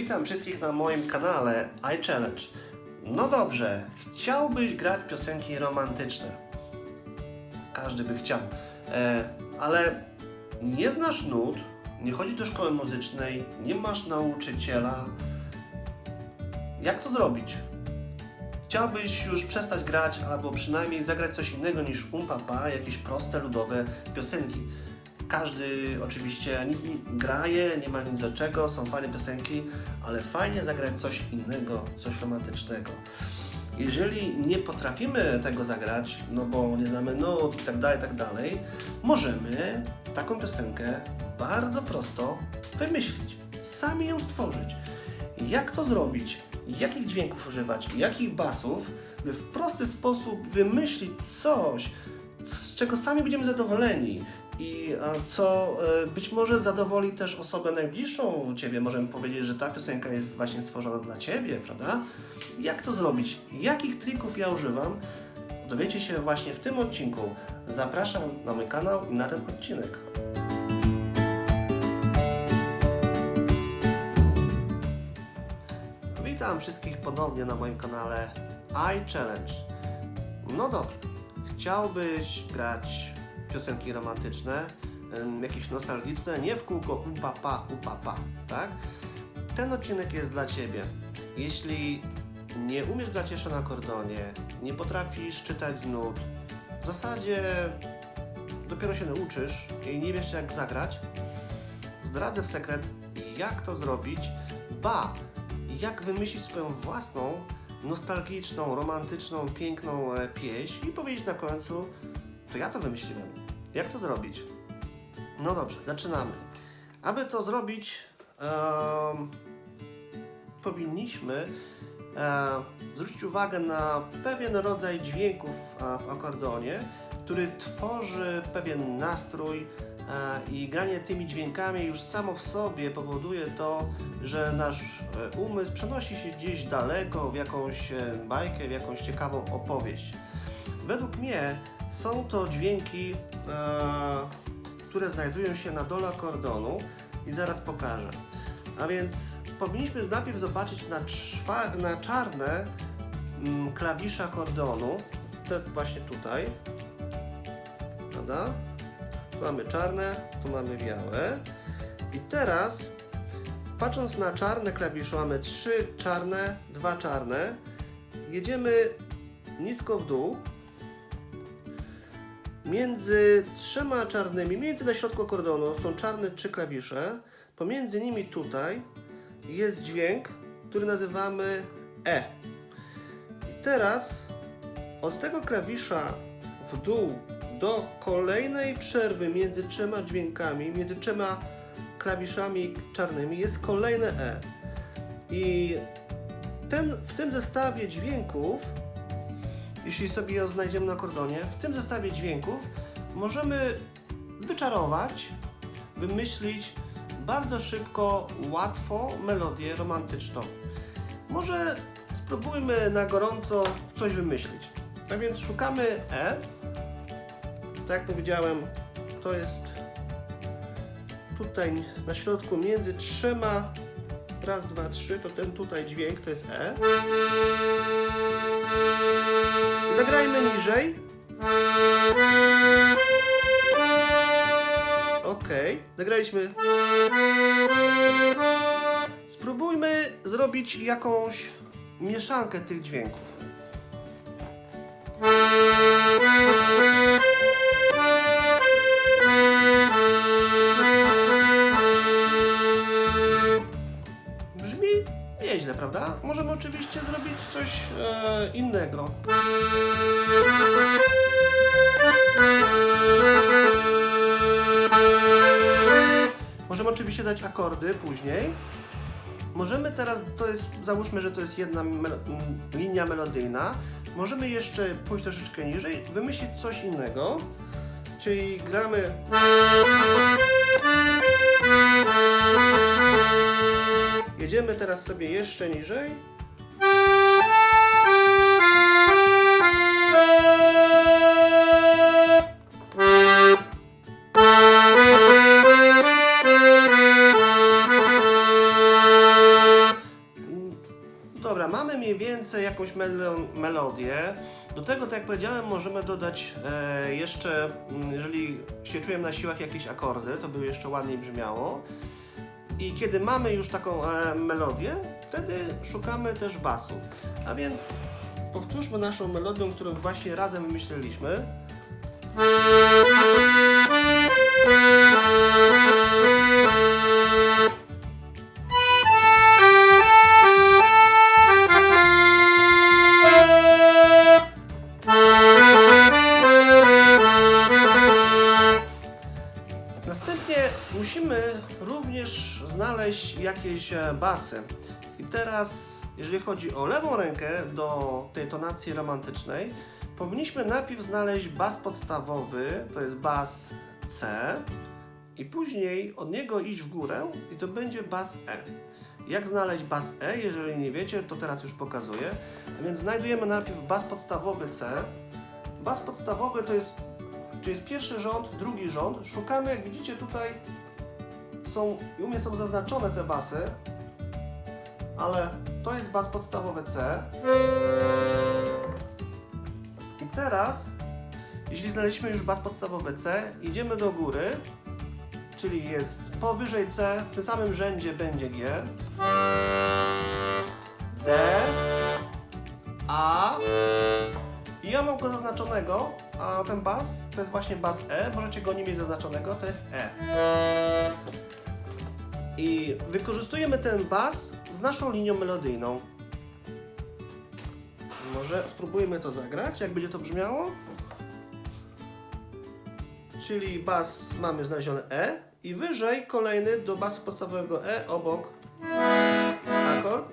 Witam wszystkich na moim kanale iChallenge. No dobrze, chciałbyś grać piosenki romantyczne. Każdy by chciał. E, ale nie znasz nut, nie chodzisz do szkoły muzycznej, nie masz nauczyciela. Jak to zrobić? Chciałbyś już przestać grać, albo przynajmniej zagrać coś innego niż umpapa, jakieś proste, ludowe piosenki. Każdy oczywiście nie graje, nie ma nic do czego, są fajne piosenki, ale fajnie zagrać coś innego, coś romantycznego. Jeżeli nie potrafimy tego zagrać, no bo nie znamy nut i tak dalej, tak dalej, możemy taką piosenkę bardzo prosto wymyślić, sami ją stworzyć. Jak to zrobić? Jakich dźwięków używać? Jakich basów, by w prosty sposób wymyślić coś, z czego sami będziemy zadowoleni i co e, być może zadowoli też osobę najbliższą Ciebie. Możemy powiedzieć, że ta piosenka jest właśnie stworzona dla Ciebie, prawda? Jak to zrobić? Jakich trików ja używam? Dowiecie się właśnie w tym odcinku. Zapraszam na mój kanał i na ten odcinek. Witam wszystkich ponownie na moim kanale iChallenge. No dobrze, chciałbyś grać piosenki romantyczne, jakieś nostalgiczne, nie w kółko upapa, upapa, tak? Ten odcinek jest dla Ciebie. Jeśli nie umiesz grać jeszcze na akordeonie, nie potrafisz czytać z nut, w zasadzie dopiero się uczysz i nie wiesz jak zagrać, zdradzę w sekret, jak to zrobić, ba, jak wymyślić swoją własną, nostalgiczną, romantyczną, piękną e, pieśń i powiedzieć na końcu, to ja to wymyśliłem. Jak to zrobić? No dobrze, zaczynamy. Aby to zrobić, powinniśmy e, zwrócić uwagę na pewien rodzaj dźwięków e, w akordeonie, który tworzy pewien nastrój e, i granie tymi dźwiękami już samo w sobie powoduje to, że nasz e, umysł przenosi się gdzieś daleko w jakąś e, bajkę, w jakąś ciekawą opowieść. Według mnie są to dźwięki, e, które znajdują się na dole akordeonu i zaraz pokażę. A więc powinniśmy najpierw zobaczyć na, na czarne mm, klawisze akordeonu, te właśnie tutaj, prawda? Tu mamy czarne, tu mamy białe. I teraz, patrząc na czarne klawisze, mamy trzy czarne, dwa czarne. Jedziemy nisko w dół. Między trzema czarnymi, między na środku akordeonu są czarne trzy klawisze. Pomiędzy nimi tutaj jest dźwięk, który nazywamy E. I teraz od tego klawisza w dół do kolejnej przerwy między trzema dźwiękami, między trzema klawiszami czarnymi jest kolejne E. I ten, w tym zestawie dźwięków, jeśli sobie ją znajdziemy na akordonie, w tym zestawie dźwięków możemy wyczarować, wymyślić bardzo szybko, łatwo melodię romantyczną. Może spróbujmy na gorąco coś wymyślić. A więc szukamy E. Tak jak powiedziałem, to jest tutaj na środku między trzema, raz, dwa, trzy, to ten tutaj dźwięk to jest E. Zagrajmy niżej. Okej, zagraliśmy. Spróbujmy zrobić jakąś mieszankę tych dźwięków. Brzmi Możemy oczywiście zrobić coś e, innego. Możemy oczywiście dać akordy później. Możemy teraz, to jest, załóżmy, że to jest jedna melo- m, linia melodyjna. Możemy jeszcze pójść troszeczkę niżej, wymyślić coś innego. Czyli gramy. Teraz sobie jeszcze niżej. Dobra, mamy mniej więcej jakąś melo- melodię. Do tego, tak jak powiedziałem, możemy dodać e, jeszcze, mm, jeżeli się czujemy na siłach, jakieś akordy, to by jeszcze ładniej brzmiało. I kiedy mamy już taką e, melodię, wtedy szukamy też basu. A więc powtórzmy naszą melodię, którą właśnie razem wymyśliliśmy. Znaleźć jakieś e, basy. I teraz, jeżeli chodzi o lewą rękę do tej tonacji romantycznej, powinniśmy najpierw znaleźć bas podstawowy, to jest bas C, i później od niego iść w górę i to będzie bas E. Jak znaleźć bas E? Jeżeli nie wiecie, to teraz już pokazuję. A więc znajdujemy najpierw bas podstawowy C. Bas podstawowy to jest Czyli jest pierwszy rząd, drugi rząd. Szukamy, jak widzicie tutaj są, u mnie są zaznaczone te basy, ale to jest bas podstawowy C. I teraz, jeśli znaleźliśmy już bas podstawowy C, idziemy do góry, czyli jest powyżej C, w tym samym rzędzie będzie G, D, A, i ja mam go zaznaczonego, a ten bas to jest właśnie bas E. Możecie go nie mieć zaznaczonego, to jest E. I wykorzystujemy ten bas z naszą linią melodyjną. Może spróbujmy to zagrać, jak będzie to brzmiało. Czyli bas mamy znaleziony E i wyżej kolejny do basu podstawowego E obok akord.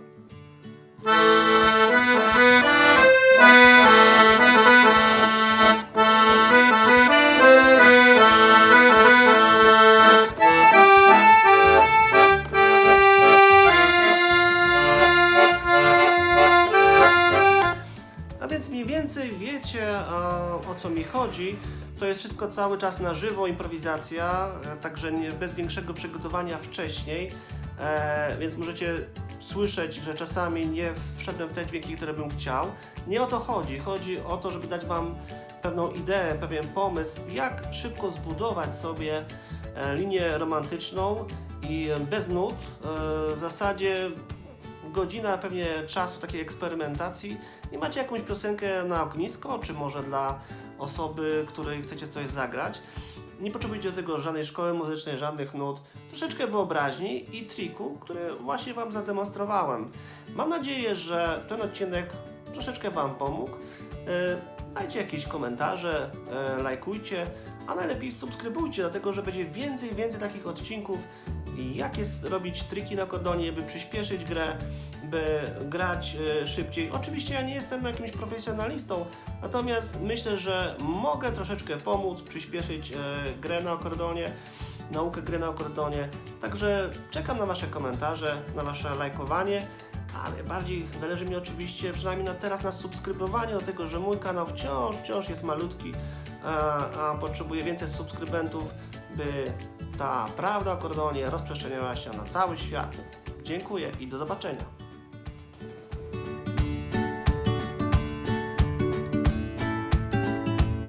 Co mi chodzi. To jest wszystko cały czas na żywo, improwizacja, e, także nie, bez większego przygotowania wcześniej. E, więc możecie słyszeć, że czasami nie wszedłem w te dźwięki, które bym chciał. Nie o to chodzi. Chodzi o to, żeby dać Wam pewną ideę, pewien pomysł, jak szybko zbudować sobie e, linię romantyczną i bez nut. E, w zasadzie godzina pewnie czasu takiej eksperymentacji i macie jakąś piosenkę na ognisko, czy może dla osoby, której chcecie coś zagrać. Nie potrzebujecie do tego żadnej szkoły muzycznej, żadnych nut, troszeczkę wyobraźni i triku, który właśnie Wam zademonstrowałem. Mam nadzieję, że ten odcinek troszeczkę Wam pomógł. E, Dajcie jakieś komentarze, e, lajkujcie, a najlepiej subskrybujcie, dlatego że będzie więcej więcej takich odcinków i jak jest robić triki na kordonie, by przyspieszyć grę, by grać e, szybciej. Oczywiście ja nie jestem jakimś profesjonalistą, natomiast myślę, że mogę troszeczkę pomóc, przyspieszyć e, grę na akordonie, naukę gry na akordonie. Także czekam na Wasze komentarze, na Wasze lajkowanie, ale bardziej zależy mi oczywiście, przynajmniej na teraz, na subskrybowaniu, dlatego że mój kanał wciąż, wciąż jest malutki, a, a potrzebuje więcej subskrybentów, by ta prawda o akordonie rozprzestrzeniała się na cały świat. Dziękuję i do zobaczenia.